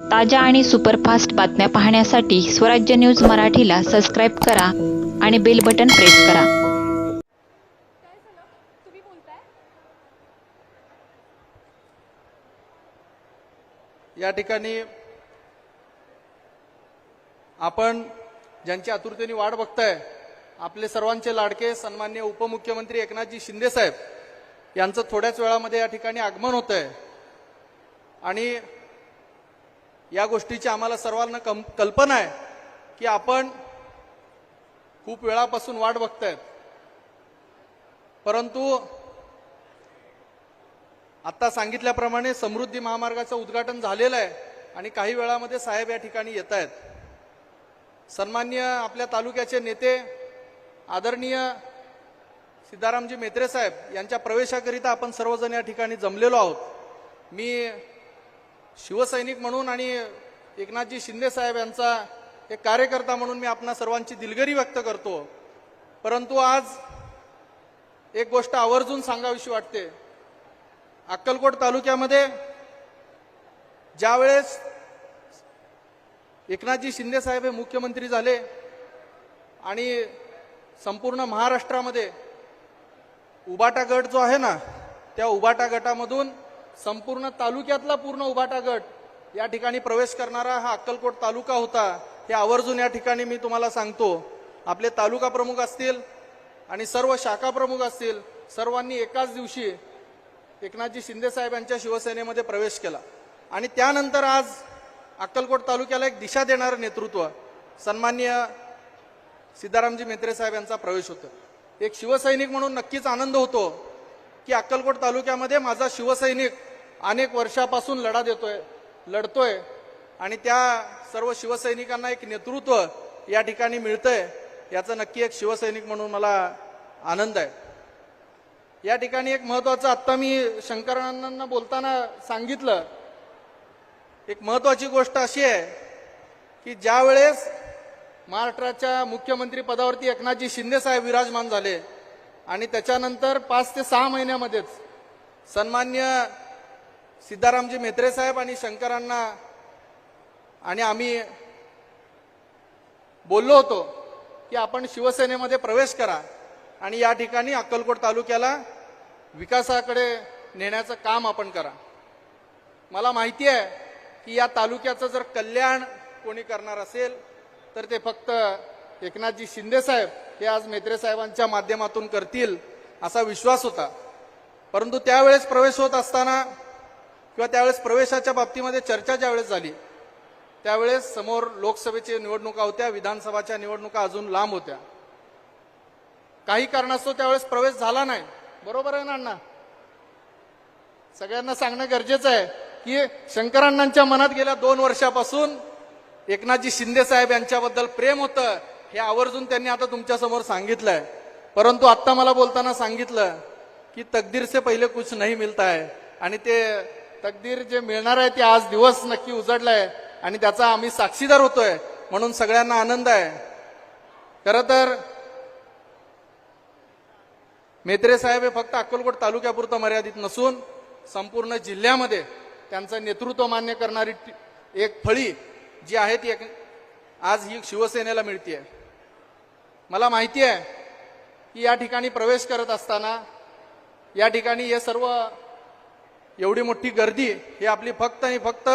ताज्या आणि सुपरफास्ट बातम्या पाहण्यासाठी स्वराज्य न्यूज मराठीला सबस्क्राईब करा आणि बेल बटन प्रेस करा. या ठिकाणी आपण ज्यांची आतुरतेने वाट बघताय आपले सर्वांचे लाडके सन्मान्य उपमुख्यमंत्री एकनाथजी शिंदे साहेब यांचं थोड्याच वेळामध्ये या ठिकाणी आगमन होत आहे आणि या गोष्टीची आम्हाला सर्वांना कम कल्पना आहे की आपण खूप वेळापासून वाट बघतायत. परंतु आत्ता सांगितल्याप्रमाणे समृद्धी महामार्गाचं उद्घाटन झालेलं आहे आणि काही वेळामध्ये साहेब या ठिकाणी येत आहेत सन्मान्य आपल्या तालुक्याचे नेते आदरणीय सिद्धारामजी मेत्रे साहेब यांच्या प्रवेशाकरिता आपण सर्वजण या ठिकाणी जमलेलो आहोत. मी शिवसैनिक म्हणून आणि एकनाथजी शिंदे साहेब यांचा एक कार्यकर्ता म्हणून मी आपणा सर्वांची दिलगिरी व्यक्त करतो. परंतु आज एक गोष्ट आवर्जून सांगावीशी वाटते. अक्कलकोट तालुक्यामध्ये ज्यावेळेस एकनाथजी शिंदे साहेब हे मुख्यमंत्री झाले आणि संपूर्ण महाराष्ट्रामध्ये उबाटा गट जो आहे ना त्या उबाटा गटामधून संपूर्ण तालुक्यातला पूर्ण उभाटा गट या ठिकाणी प्रवेश करणारा हा अक्कलकोट तालुका होता हे आवर्जून या ठिकाणी मी तुम्हाला सांगतो. आपले तालुका प्रमुख असतील आणि सर्व शाखा प्रमुख असतील सर्वांनी एकाच दिवशी एकनाथजी शिंदे साहेब यांच्या शिवसेनेमध्ये प्रवेश केला. आणि त्यानंतर आज अक्कलकोट तालुक्याला एक दिशा देणारं नेतृत्व सन्मान्य सिद्धारामजी मेत्रे साहेब यांचा प्रवेश होतो एक शिवसैनिक म्हणून नक्कीच आनंद होतो की अक्कलकोट तालुक्यामध्ये माझा शिवसैनिक अनेक वर्षापासून लढा देतोय लढतोय आणि त्या सर्व शिवसैनिकांना एक नेतृत्व या ठिकाणी मिळतंय याचा नक्की एक शिवसैनिक म्हणून मला आनंद आहे. या ठिकाणी एक महत्वाचं आत्ता मी शंकरानंदांना बोलताना सांगितलं एक महत्वाची गोष्ट अशी आहे की ज्या वेळेस महाराष्ट्राच्या मुख्यमंत्री पदावरती एकनाथजी शिंदे साहेब विराजमान झाले आणि त्याच्यानंतर पाच ते सहा महिन्यामध्येच सन्मान्य सिद्धारामजी मेत्रे साहेब आणि शंकरांना आणि आम्ही बोललो होतो की आपण शिवसेनेमध्ये प्रवेश करा आणि या ठिकाणी अक्कलकोट तालुक्याला विकासाकडे नेण्याचं काम आपण करा. मला माहिती आहे की या तालुक्याचं जर कल्याण कोणी करणार असेल तर ते फक्त एकनाथजी शिंदे साहेब हे आज मेत्रे साहेबांच्या माध्यमातून करतील असा विश्वास होता. परंतु त्यावेळेस प्रवेश होत असताना किंवा त्यावेळेस प्रवेशाच्या बाबतीमध्ये चर्चा ज्यावेळेस झाली त्यावेळेस समोर लोकसभेची निवडणुका होत्या विधानसभाच्या निवडणुका अजून लांब होत्या. काही कारणास्तव त्यावेळेस प्रवेश झाला नाही. बरोबर आहे ना अण्णा? सगळ्यांना सांगणं गरजेचं आहे की शंकराण्णांच्या मनात गेल्या दोन वर्षापासून एकनाथजी शिंदे साहेब यांच्याबद्दल प्रेम होतं हे आवर्जून त्यांनी आता तुमच्यासमोर सांगितलंय. परंतु आत्ता मला बोलताना सांगितलं की तकदीर से पहिले कुछ नाही मिळत आहे आणि ते तकदीर जे मिळणार आहे ते आज दिवस नक्की उजडलाय आणि त्याचा आम्ही साक्षीदार होतोय म्हणून सगळ्यांना आनंद आहे. खर तर मेत्रे साहेब हे फक्त अक्कलकोट तालुक्यापुरतं मर्यादित नसून संपूर्ण जिल्ह्यामध्ये त्यांचं नेतृत्व मान्य करणारी एक फळी जी आहे ती एक आज ही शिवसेनेला मिळते मला माहिती आहे की या ठिकाणी प्रवेश करत असताना या ठिकाणी हे सर्व एवढी मोठी गर्दी हे आपली फक्त आणि फक्त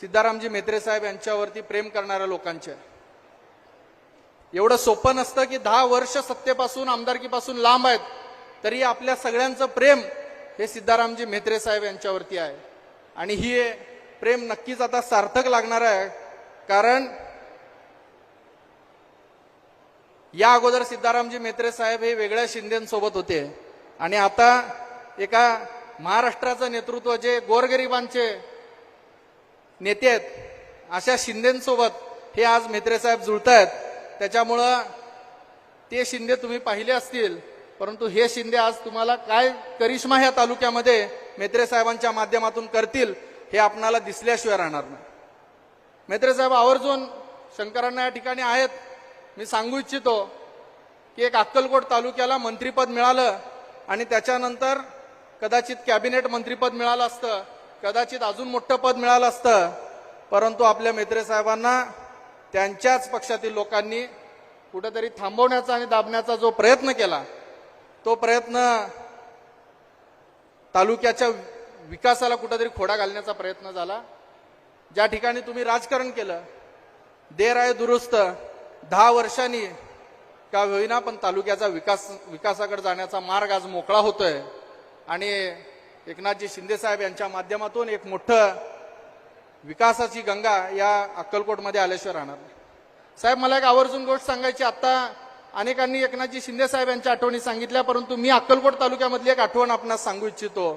सिद्धारामजी मेत्रे साहेब यांच्यावरती प्रेम करणाऱ्या लोकांचे. एवढं सोपं नसतं की दहा वर्ष सत्तेपासून आमदारकीपासून लांब आहेत तरी आपल्या सगळ्यांचं प्रेम हे सिद्धारामजी मेत्रे साहेब यांच्यावरती आहे. आणि ही प्रेम नक्कीच आता सार्थक लागणार आहे कारण या अगोदर सिद्धारामजी मेत्रे साहेब हे वेगळ्या शिंदेसोबत होते. आणि आता एका महाराष्ट्राचं नेतृत्व जे गोरगरिबांचे नेते आहेत अशा शिंदेसोबत हे आज मेत्रेसाहेब जुळत आहेत त्याच्यामुळं ते शिंदे तुम्ही पाहिले असतील परंतु हे शिंदे आज तुम्हाला काय करिश्मा ह्या तालुक्यामध्ये मेत्रे साहेबांच्या माध्यमातून करतील हे आपणाला दिसल्याशिवाय राहणार नाही. मेत्रे साहेब आवर्जून शंकरांना या ठिकाणी आहेत. मी सांगू इच्छितो की एक अक्कलकोट तालुक्याला मंत्रीपद मिळालं आणि त्याच्यानंतर कदाचित कॅबिनेट मंत्रीपद मिळालं असतं कदाचित अजून मोठं पद मिळालं असतं परंतु आपल्या मेत्रे साहेबांना त्यांच्याच पक्षातील लोकांनी कुठेतरी थांबवण्याचा आणि दाबण्याचा जो प्रयत्न केला तो प्रयत्न तालुक्याच्या विकासाला कुठेतरी खोडा घालण्याचा प्रयत्न झाला. ज्या ठिकाणी तुम्ही राजकारण केलं देर आहे दुरुस्त दहा वर्षांनी का होईना पण तालुक्याचा विकास विकासाकडे जाण्याचा मार्ग आज मोकळा होतोय. आणि एकनाथजी शिंदे साहेब यांच्या माध्यमातून एक मोठं विकासाची गंगा या अक्कलकोटमध्ये आल्याशिवाय राहणार साहेब मला एक आवर्जून गोष्ट सांगायची. आत्ता अनेकांनी एकनाथजी शिंदे साहेब यांच्या आठवणी सांगितल्या परंतु मी अक्कलकोट तालुक्यामधली एक आठवण आपणास सांगू इच्छितो.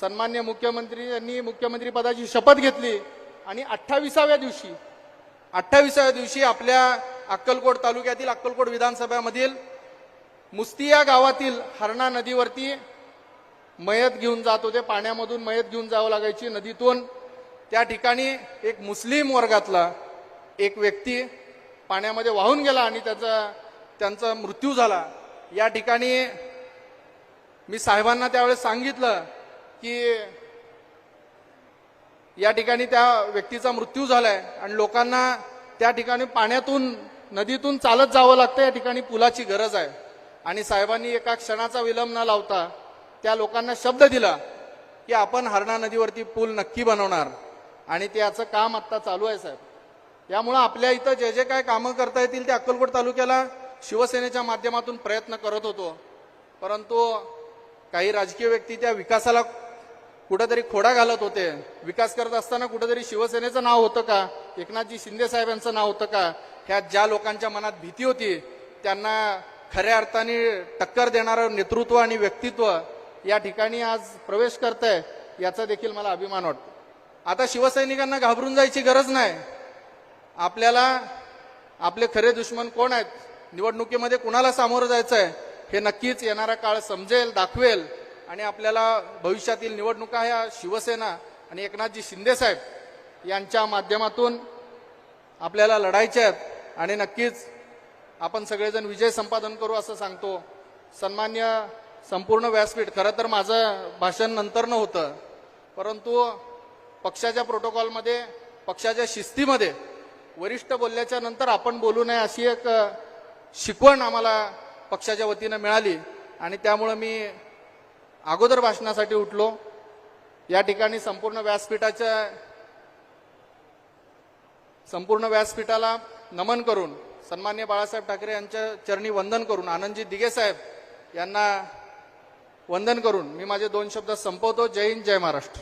सन्मान्य मुख्यमंत्री यांनी मुख्यमंत्री पदाची शपथ घेतली आणि अठ्ठावीसाव्या दिवशी अठ्ठावीसाव्या दिवशी आपल्या अक्कलकोट तालुक्यातील अक्कलकोट विधानसभेमधील मुस्ती या गावातील हरणा नदीवरती मयत घेऊन जात. होते पाण्यामधून मयत घेऊन जावं लागायची नदीतून. त्या ठिकाणी एक मुस्लिम वर्गातला एक व्यक्ती पाण्यामध्ये वाहून गेला आणि त्याचा त्यांचा मृत्यू झाला. या ठिकाणी मी साहेबांना त्यावेळेस सांगितलं की या ठिकाणी त्या व्यक्तीचा मृत्यू झालाय आणि लोकांना त्या ठिकाणी पाण्यातून नदीतून चालत जावं लागतं. या ठिकाणी पुलाची गरज आहे. आणि साहेबांनी एका क्षणाचा विलंब न लावता त्या लोकांना शब्द दिला की आपण हरणा नदीवरती पूल नक्की बनवणार. आणि त्याचं काम आत्ता चालू आहे साहेब. यामुळं आपल्या इथं जे जे काय कामं करता येतील ते अक्कलकोट तालुक्याला शिवसेनेच्या माध्यमातून प्रयत्न करत होतो. परंतु काही राजकीय व्यक्ती त्या विकासाला कुठंतरी खोडा घालत होते. विकास करत असताना कुठंतरी शिवसेनेचं नाव होतं का? एकनाथजी शिंदे साहेबांचं नाव होतं का? ह्या ज्या लोकांच्या मनात भीती होती त्यांना खऱ्या अर्थाने टक्कर देणारं नेतृत्व आणि व्यक्तित्व या ठिकाणी आज प्रवेश करत आहे याचा देखील मला अभिमान वाटतो. आता शिवसैनिकांना घाबरून जायची गरज नाही. आपल्याला आपले खरे दुश्मन कोण आहेत? निवडणुकीमध्ये कुणाला सामोरं जायचं आहे हे नक्कीच येणारा काळ समजेल दाखवेल. आणि आपल्याला भविष्यातील निवडणुका ह्या शिवसेना आणि एकनाथजी शिंदेसाहेब यांच्या माध्यमातून आपल्याला लढायच्या आहेत. आणि नक्कीच आपण सगळेजण विजय संपादन करू असं सांगतो. सन्मान्य संपूर्ण व्यासपीठ. खरं तर माझं भाषण नंतरनं होतं. परंतु पक्षाच्या प्रोटोकॉलमध्ये पक्षाच्या शिस्तीमध्ये वरिष्ठ बोलल्याच्या नंतर आपण बोलू नये अशी एक शिकवण आम्हाला पक्षाच्या वतीनं मिळाली. आणि त्यामुळं मी अगोदर भाषणासाठी उठलो. या ठिकाणी संपूर्ण व्यासपीठाच्या संपूर्ण व्यासपीठाला नमन करून सन्मान्य बाळासाहेब ठाकरे यांच्या चरणी वंदन करून आनंदजी दिगे साहेब यांना वंदन करून मी माझे दोन शब्द संपवतो. जय हिंद जय महाराष्ट्र.